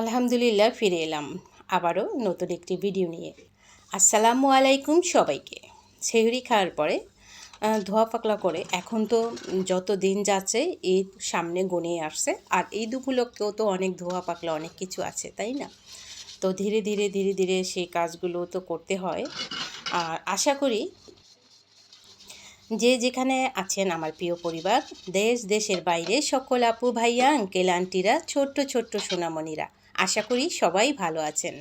আলহামদুলিল্লাহ, ফিরে এলাম। আবারও নতুন একটি ভিডিও নিয়ে। আসসালামু আলাইকুম সবাইকে। সেহরি খাওয়ার পরে ধোয়া পাকলা করে এখন তো যত দিন যাচ্ছে, ঈদ সামনে গনিয়ে আসছে। আর ঈদ উপলক্ষেও তো অনেক ধোয়া পাকলা, অনেক কিছু আছে, তাই না? তো ধীরে ধীরে ধীরে ধীরে সেই কাজগুলো তো করতে হয়। আর আশা করি যে যেখানে আছেন আমার প্রিয় পরিবার, দেশ, দেশের বাইরে সকল আপু, ভাইয়া, আঙ্কেল, আন্টিরা, ছোট্ট ছোট্ট সোনামণিরা আশা করি সবাই ভালো আছেন।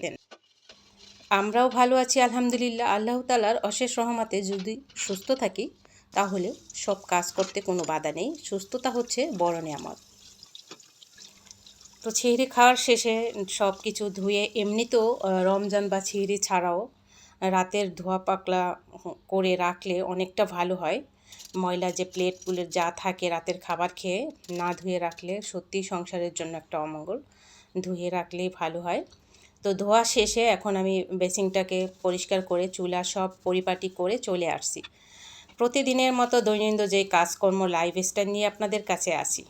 আমরাও ভালো আছি, আলহামদুলিল্লাহ। আল্লাহ তালার অশেষ রহমাতে যদি সুস্থ থাকি, তাহলে সব কাজ করতে কোনো বাধা নেই। সুস্থতা হচ্ছে বড় নিয়ামত। তো ছিঁড়ি খাওয়ার শেষে সব কিছু ধুয়ে, এমনিতেও রমজান বা ছিঁড়ি ছাড়াও, রাতের ধোয়া পাকলা করে রাখলে অনেকটা ভালো হয়। ময়লা যে প্লেটগুলো যা থাকে রাতের খাবার খেয়ে না ধুয়ে রাখলে সত্যি সংসারের জন্য একটা অমঙ্গল। ধুয়ে রাখলেই ভালো হয়। তো ধোয়া শেষে এখন আমি বেসিংটাকে পরিষ্কার করে, চুলা সব পরিপাটি করে চলে আসছি। প্রতিদিনের মতো দৈনন্দিন যে কাজকর্ম লাইফ স্টাইল নিয়ে আপনাদের কাছে আসি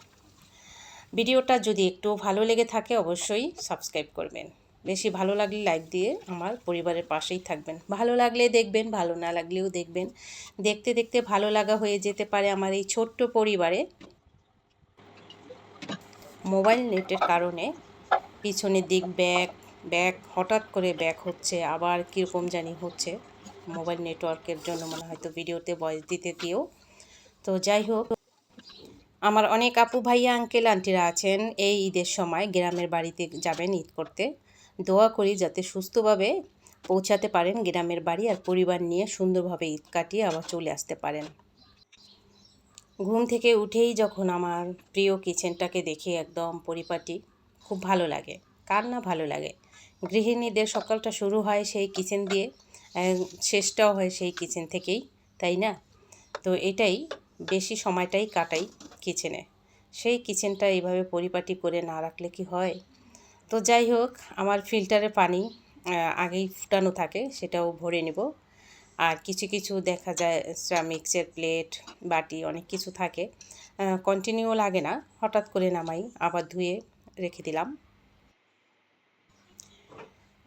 ভিডিওটা যদি একটু ভালো লেগে থাকে, অবশ্যই সাবস্ক্রাইব করবেন। বেশি ভালো লাগলে লাইক দিয়ে আমার পরিবারের পাশেই থাকবেন। ভালো লাগলে দেখবেন, ভালো না লাগলেও দেখবেন। দেখতে দেখতে ভালো লাগা হয়ে যেতে পারে আমার এই ছোট্ট পরিবারে। মোবাইল নেটের কারণে পিছনের দিক ব্যাক ব্যাক হঠাৎ করে ব্যাক হচ্ছে, আবার কীরকম জানি হচ্ছে মোবাইল নেটওয়ার্কের জন্য মনে হয়তো ভিডিওতে ভয়েস দিতে গিয়েও তো যাই হোক, আমার অনেক আপু ভাইয়া আঙ্কেল আন্টিরা আছেন এই ঈদের সময় গ্রামের বাড়িতে যাবেন ঈদ করতে। দোয়া করি যাতে সুস্থভাবে পৌঁছাতে পারেন গ্রামের বাড়ি আর পরিবার নিয়ে সুন্দরভাবে ঈদ কাটিয়ে আবার চলে আসতে পারেন। ঘুম থেকে উঠেই যখন আমার প্রিয় কিচেনটাকে দেখি একদম পরিপাটি খুব ভালো লাগে। কার না ভালো লাগে? গৃহিণীদের সকালটা শুরু হয় সেই কিচেন দিয়ে শেষটাও হয় সেই কিচেন থেকেই, তাই না? তো এটাই বেশি সময়টাই কাটাই কিচেনে। সেই কিচেনটা এইভাবে পরিপাটি করে না রাখলে কি হয়? তো যাই হোক, আমার ফিল্টারে পানি আগেই ফুটানো থাকে, সেটাও ভরে নেব। আর কিছু কিছু দেখা যায় মিক্সের প্লেট বাটি, অনেক কিছু থাকে। কন্টিনিউ লাগে না। হঠাৎ করে নামাই, আবার ধুয়ে রেখে দিলাম।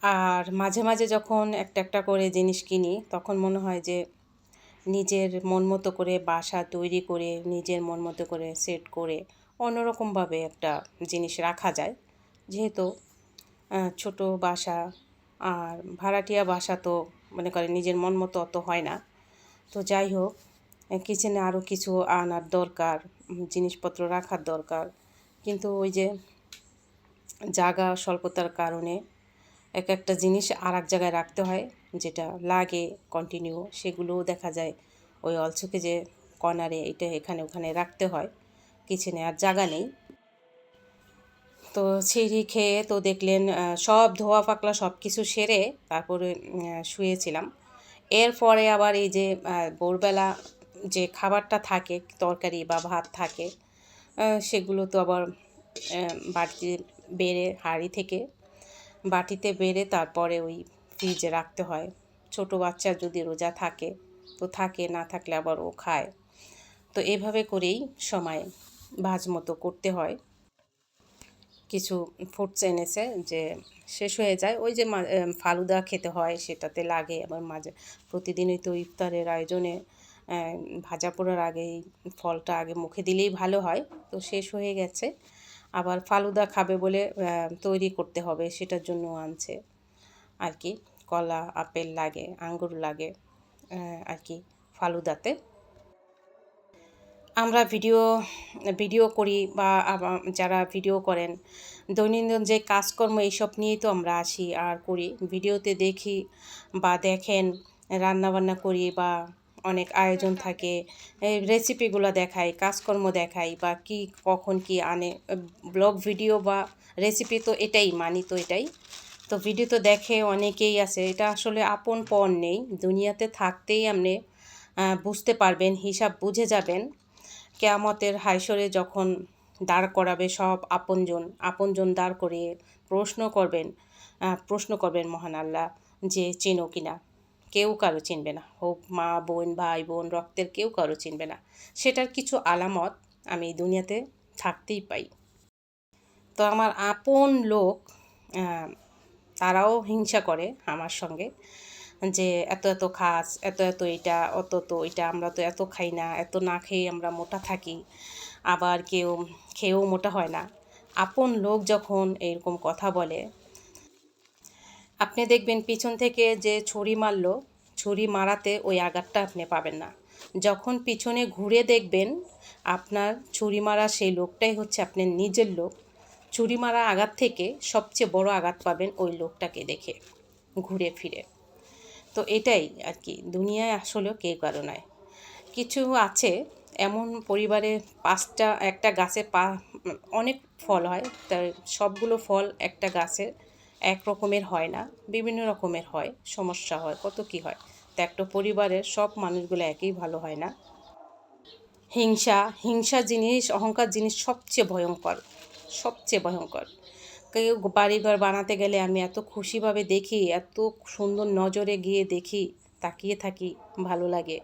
আর মাঝে মাঝে যখন একটা একটা করে জিনিস কিনি, তখন মনে হয় যে নিজের মন মতো করে বাসা তৈরি করে, নিজের মন মতো করে সেট করে অন্যরকমভাবে একটা জিনিস রাখা যায়। যেহেতু ছোট বাসা আর ভাড়াটিয়া বাসা তো মনে করে নিজের মন মতো অত হয় না। তো যাই হোক, কিচেনে আরও কিছু আনার দরকার জিনিসপত্র রাখার দরকার। কিন্তু ওই যে জায়গা স্বল্পতার কারণে এক একটা জিনিস আর এক জায়গায় রাখতে হয়, যেটা লাগে কন্টিনিউ সেগুলোও দেখা যায়। ওই অলসোকে যে কর্নারে এটা এখানে ওখানে রাখতে হয় কিচেনে আর জায়গা নেই। তো ছিঁড়ি খেয়ে তো দেখলেন সব ধোয়া পাকলা সব কিছু সেরে তারপরে শুয়েছিলাম। এরপরে আবার এই যে ভোরবেলা যে খাবারটা থাকে, তরকারি বা ভাত থাকে সেগুলো তো আবার বাড়িতে বেড়ে হাঁড়ি থেকে বাটিতে বেড়ে তারপরে ওই ফ্রিজে রাখতে হয়। ছোট বাচ্চা যদি রোজা থাকে, তো থাকে, না থাকলে আবার ও খায়। তো এভাবে করেই সময় ভাজ মতো করতে হয়। কিছু ফুডস এনেছে যে শেষ হয়ে যায়। ওই যে ফালুদা খেতে হয়, সেটাতে লাগে। আবার মাঝে প্রতিদিনই তো ইফতারের আয়োজনে ভাজা পোড়ার আগেই ফলটা আগে মুখে দিলেই ভালো হয়। তো শেষ হয়ে গেছে। আবার ফালুদা খাবে বলে তৈরি করতে হবে, সেটার জন্য আনছে। আর কি, কলা, আপেল লাগে, আঙ্গুর লাগে আর কি, ফালুদাতে। আমরা ভিডিও ভিডিও করি বা যারা ভিডিও করেন, দৈনন্দিন যে কাজকর্ম, এইসব নিয়েই তো আমরা আসি আর করি। ভিডিওতে দেখি বা দেখেন, রান্নাবান্না করি বা অনেক আয়োজন থাকে রেসিপিগুলো দেখাই কাজকর্ম দেখাই বা কি, কখন কি আনে ব্লগ ভিডিও বা রেসিপি তো এটাই, মানি তো এটাই। তো ভিডিও তো দেখে অনেকেই আছে, এটা আসলে আপন পণ নেই, দুনিয়াতে থাকতেই আপনি বুঝতে পারবেন, হিসাব বুঝে যাবেন। কেয়ামতের হাইসরে যখন দাঁড় করাবে সব আপনজন আপনজন দাঁড় করিয়ে প্রশ্ন করবেন প্রশ্ন করবেন মহান আল্লাহ যে চেনো কিনা। কেউ কারও চিনবে না। হোক মা, বোন, ভাই, বোন, রক্তের কেউ কারও চিনবে না। সেটার কিছু আলামত আমি এই দুনিয়াতে থাকতেই পাই। তো আমার আপন লোক তারাও হিংসা করে আমার সঙ্গে যে এত এত খাস, এত এত এটা অত তো এটা আমরা তো এত খাই না, এত না খেয়ে আমরা মোটা থাকি, আবার কেউ, খেয়েও মোটা হয় না। আপন লোক যখন এরকম কথা বলে আপনি দেখবেন পিছন থেকে যে ছুরি মারলো, ছুরি মারাতে ওই আঘাতটা আপনি পাবেন না। যখন পিছনে ঘুরে দেখবেন আপনার ছুরি মারা সেই লোকটাই হচ্ছে আপনার নিজের লোক, ছুরি মারা আঘাত থেকে সবচেয়ে বড় আঘাত পাবেন ওই লোকটাকে দেখে ঘুরে ফিরে। তো এটাই আর কি, দুনিয়ায় আসলেও কে কারও নয় কিছু আছে, এমন পরিবারে পাঁচটা, একটা গাছে পা, অনেক ফল হয় তার সবগুলো ফল একটা গাছে এক রকমের হয় না, বিভিন্ন রকমের হয়, সমস্যা হয়, কত কি হয়। তো একটা পরিবারের সব মানুষগুলো একই ভালো হয় না। হিংসা হিংসা জিনিস, অহংকার জিনিস সবচেয়ে ভয়ঙ্কর সবচেয়ে ভয়ঙ্কর। কেউ বাড়িঘর বানাতে গেলে আমি এত খুশিভাবে দেখি, এত সুন্দর নজরে গিয়ে দেখি, তাকিয়ে থাকি, ভালো লাগে,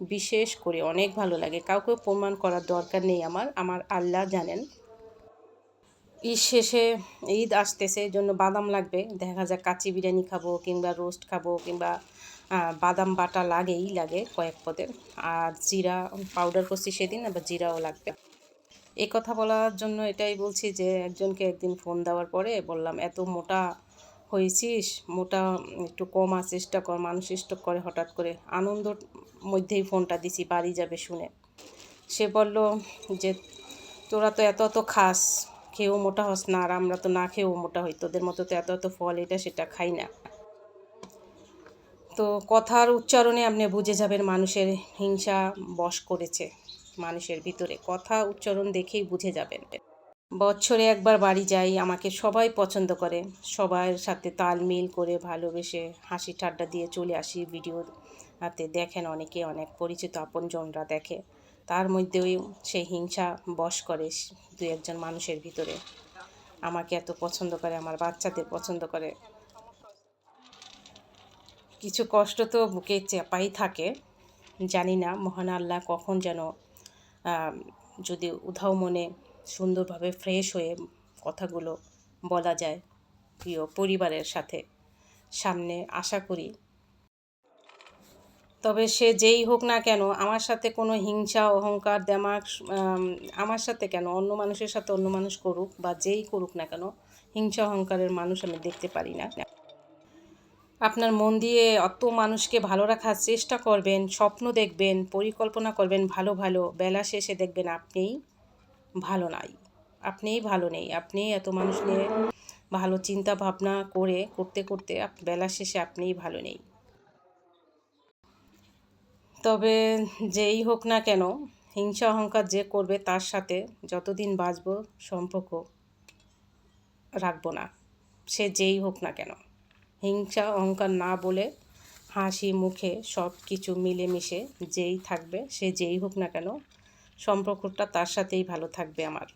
বিশেষ করে অনেক ভালো লাগে। কাউকে প্রমাণ করার দরকার নেই আমার আমার আল্লাহ জানেন। ঈদ শেষে ঈদ আসতেছে এই জন্য বাদাম লাগবে। দেখা যায় কাচি বিরিয়ানি খাব কিংবা রোস্ট খাব কিংবা বাদাম বাটা লাগেই লাগে কয়েক পদের আর জিরা, পাউডার করছি সেদিন, আবার জিরাও লাগবে। এই কথা বলার জন্য এটাই বলছি যে, একজনকে একদিন ফোন দেওয়ার পরে বললাম, এত মোটা হয়েছিস, মোটা একটু কমার চেষ্টা কর, মানুষ স্টক করে হঠাৎ করে। আনন্দর মধ্যেই ফোনটা দিছি, বাড়ি যাবে শুনে। সে বলল যে, তোরা তো এত এত খাস। খেয়েও মোটা হস না, আর আমরা তো না খেয়েও মোটা হই, তোদের মতো তো এত এত ফল এটা সেটা খাই না। তো কথার উচ্চারণে আপনি বুঝে যাবেন মানুষের হিংসা বশ করেছে মানুষের ভিতরে। কথা উচ্চারণ দেখেই বুঝে যাবেন। বছরে একবার বাড়ি যাই, আমাকে সবাই পছন্দ করে, সবার সাথে তাল মিল করে ভালোবেসে হাসি ঠাড্ডা দিয়ে চলে আসি। ভিডিও হাতে দেখেন অনেকে, অনেক পরিচিত আপনজনরা দেখে। তার মধ্যেও সেই হিংসা বশ করে দু একজন মানুষের ভিতরে। আমাকে এত পছন্দ করে, আমার বাচ্চাদের পছন্দ করে। কিছু কষ্ট তো বুকে চাপাই থাকে। জানি না, মহান আল্লাহ কখন যেন যদি উধাও মনে সুন্দরভাবে ফ্রেশ হয়ে কথাগুলো বলা যায় প্রিয় পরিবারের সাথে। সামনে আশা করি তবে সে যেই হোক না কেন, আমার সাথে কোনো হিংসা, অহংকার, দেমাক আমার সাথে কেন, অন্য মানুষের সাথে অন্য মানুষ করুক বা যেই করুক না কেন, হিংসা, অহংকারের মানুষ আমি দেখতে পারি না। আপনার মন দিয়ে অত মানুষকে ভালো রাখার চেষ্টা করবেন, স্বপ্ন দেখবেন, পরিকল্পনা করবেন ভালো ভালো, বেলা শেষে দেখবেন আপনিই ভালো নাই। আপনিই ভালো নেই, আপনি এত মানুষ নিয়ে ভালো চিন্তা ভাবনা করে, করতে করতে বেলা শেষে আপনিই ভালো নেই। তবে যেই হোক না কেন, হিংসা অহংকার যে করবে তার সাথে যতদিন বাঁচবো সম্পর্ক রাখব না। সে যেই হোক না কেন। হিংসা অহংকার না বলে হাসি মুখে সব কিছু মিলেমিশে যেই থাকবে, সে যেই হোক না কেন, সম্পর্কটা তার সাথেই ভালো থাকবে আমার।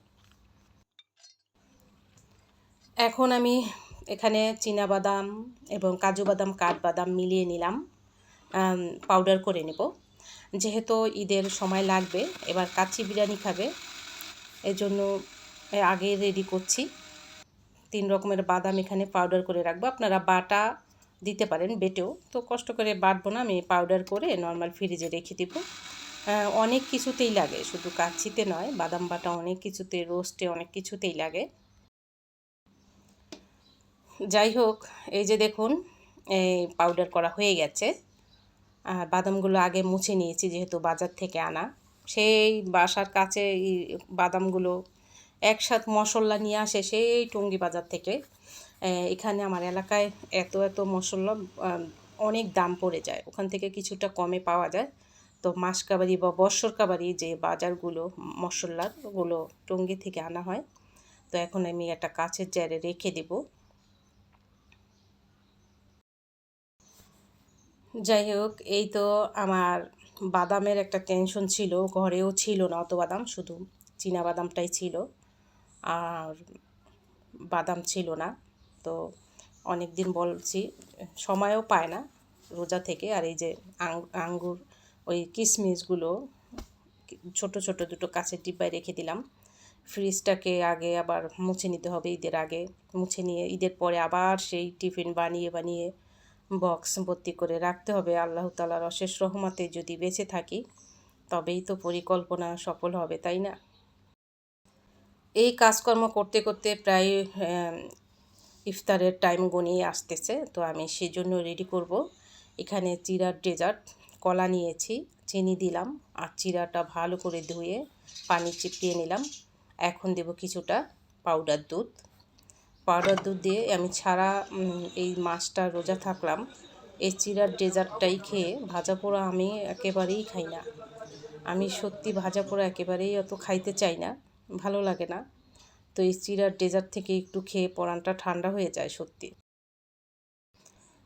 এখন আমি এখানে বাদাম এবং কাজু বাদাম কাঠবাদাম মিলিয়ে নিলাম। পাউডার করে নেব। যেহেতু ঈদের সময় লাগবে, এবার কাচ্চি বিরিয়ানি খাবে। এজন্য আগে রেডি করছি। তিন রকমের বাদাম এখানে পাউডার করে রাখব। আপনারা বাটা দিতে পারেন, বেটেও। তো কষ্ট করে বাটবো না, আমি পাউডার করে নর্মাল ফ্রিজে রেখে দিব। অনেক কিছুতেই লাগে, শুধু কাচ্ছিতে নয়, বাদাম বাটা অনেক কিছুতে রোস্টে অনেক কিছুতেই লাগে। যাই হোক, এই যে দেখুন, এই পাউডার করা হয়ে গেছে। বাদামগুলো আগে মুছে নিয়েছি যেহেতু বাজার থেকে আনা। সেই বাসার কাছে বাদামগুলো একসাথ মশলা নিয়ে আসে সেই টঙ্গি বাজার থেকে। এখানে আমার এলাকায় এত এত মশলা অনেক দাম পড়ে যায়। ওখান থেকে কিছুটা কমে পাওয়া যায়। তো মাসকাবারি বা বর্ষরকাবারি যে বাজারগুলো মশলার ওগুলো টঙ্গী থেকে আনা হয়, তো এখন আমি একটা কাছের জারে রেখে দেবো। যাই হোক, এই তো আমার বাদামের একটা টেনশন ছিল, ঘরেও ছিল না অত বাদাম, শুধু চীনা বাদামটাই ছিল আর বাদাম ছিল না। তো অনেক দিন বলছি, সময়ও পায় না রোজা থেকে, আর এই যে আঙ্গুর, ওই কিশমিশগুলো ছোট ছোট দুটো কাছের ডিব্বায় রেখে দিলাম। ফ্রিজটাকে আগে আবার মুছে নিতে হবে ঈদের আগে, মুছে নিয়ে ঈদের পরে আবার সেই টিফিন বানিয়ে বানিয়ে বক্স ভর্তি করে রাখতে হবে। আল্লাহ তালার অশেষ রহমতে যদি বেঁচে থাকি, তবেই তো পরিকল্পনা সফল হবে, তাই না? এই কাজকর্ম করতে করতে প্রায় ইফতারের টাইম গনিয়ে আসতেছে। তো আমি সেজন্য রেডি করব। এখানে চিরার ডেজার্ট কলা নিয়েছি, চিনি দিলাম আর চিরাটা ভালো করে ধুয়ে পানি চিপিয়ে নিলাম। এখন দেব কিছুটা পাউডার দুধ। পাউডার দুধ দিয়ে আমি ছাড়া এই মাছটা রোজা থাকলাম। এই চিরার ডেজার্টটাই খেয়ে ভাজা পোড়া আমি একেবারেই খাই না। আমি সত্যি ভাজা পোড়া একেবারেই অত খাইতে চাই না, ভালো লাগে না। তো এই চিরার ডেজার্ট থেকে একটু খেয়ে পরানটা ঠান্ডা হয়ে যায় সত্যি।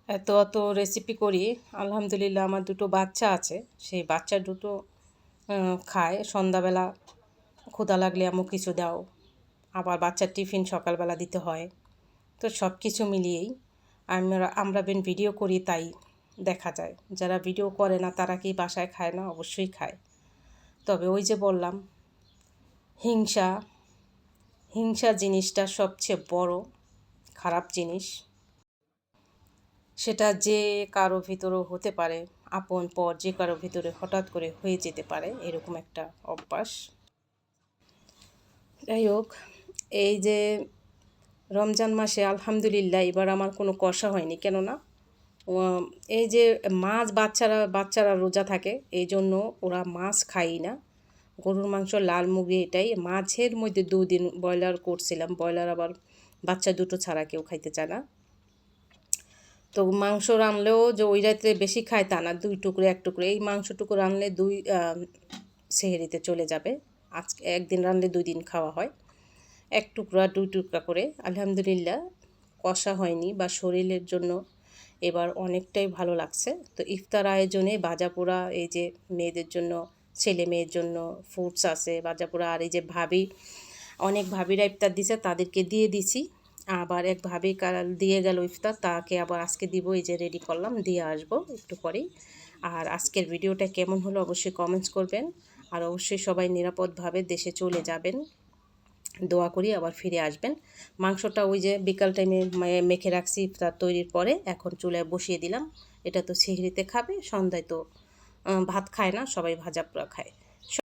এত অত রেসিপি করি, আলহামদুলিল্লাহ আমার দুটো বাচ্চা আছে। সেই বাচ্চা দুটো খায়। সন্ধ্যাবেলা ক্ষুধা লাগলে আমু কিছু দাও। আবার বাচ্চার টিফিন সকালবেলা দিতে হয়। তো সব কিছু মিলিয়েই আমরা আমরা বেন ভিডিও করি তাই দেখা যায়। যারা ভিডিও করে না, তারা কি বাসায় খায় না? অবশ্যই খায়। তবে ওই যে বললাম, হিংসা হিংসা জিনিসটা সবচেয়ে বড়, খারাপ জিনিস। সেটা যে কারও ভিতরেও হতে পারে, আপন পর যে কারও ভিতরে হঠাৎ করে হয়ে যেতে পারে, এরকম একটা অভ্যাস। যাই হোক এই যে রমজান মাসে আলহামদুলিল্লাহ এবার আমার কোনো কষা হয়নি। কেননা এই যে মাছ বাচ্চারা বাচ্চারা রোজা থাকে এই জন্য ওরা মাছ খাই না। গরুর মাংস, লাল মুরগি এটাই। মাছের মধ্যে দুদিন ব্রয়লার করছিলাম, ব্রয়লার আবার বাচ্চা দুটো ছাড়া কেউ খাইতে চায় না। তো মাংস রানলেও যে ওই রাত্রে বেশি খায় তা না, দুই টুকরো, এক টুকরো। এই মাংসটুকু রানলে দুই সেহেরিতে চলে যাবে। আজকে একদিন রানলে দুই দিন খাওয়া হয়। এক টুকরা, দুই টুকরা করে। আলহামদুলিল্লাহ, কষা হয়নি বা শরীরের জন্য এবার অনেকটাই ভালো লাগছে। তো ইফতার আয়োজনে ভাজা পোড়া এই যে মেয়েদের জন্য, ছেলে মেয়ের জন্য ফ্রুটস আছে ভাজা পোড়া আর এই যে ভাবি, অনেক ভাবিরা ইফতার দিছে, তাদেরকে দিয়ে দিছি। আবার এক ভাবি কাল দিয়ে গেল ইফতার, তাকে আবার আজকে দিব, এই যে রেডি করলাম, দিয়ে আসব একটু পরেই। আর আজকের ভিডিওটা কেমন হলো অবশ্যই কমেন্টস করবেন। আর অবশ্যই সবাই নিরাপদভাবে দেশে চলে যাবেন। দোয়া করি আবার ফিরে আসবেন। মাংসটা ওই যে বিকাল টাইমে মেখে রাখছি তার তৈরির পরে এখন চুলায় বসিয়ে দিলাম। এটা তো সিহরিতে খাবে, সন্ধ্যায় তো ভাত খায় না, সবাই ভাজা পোড়া খায়।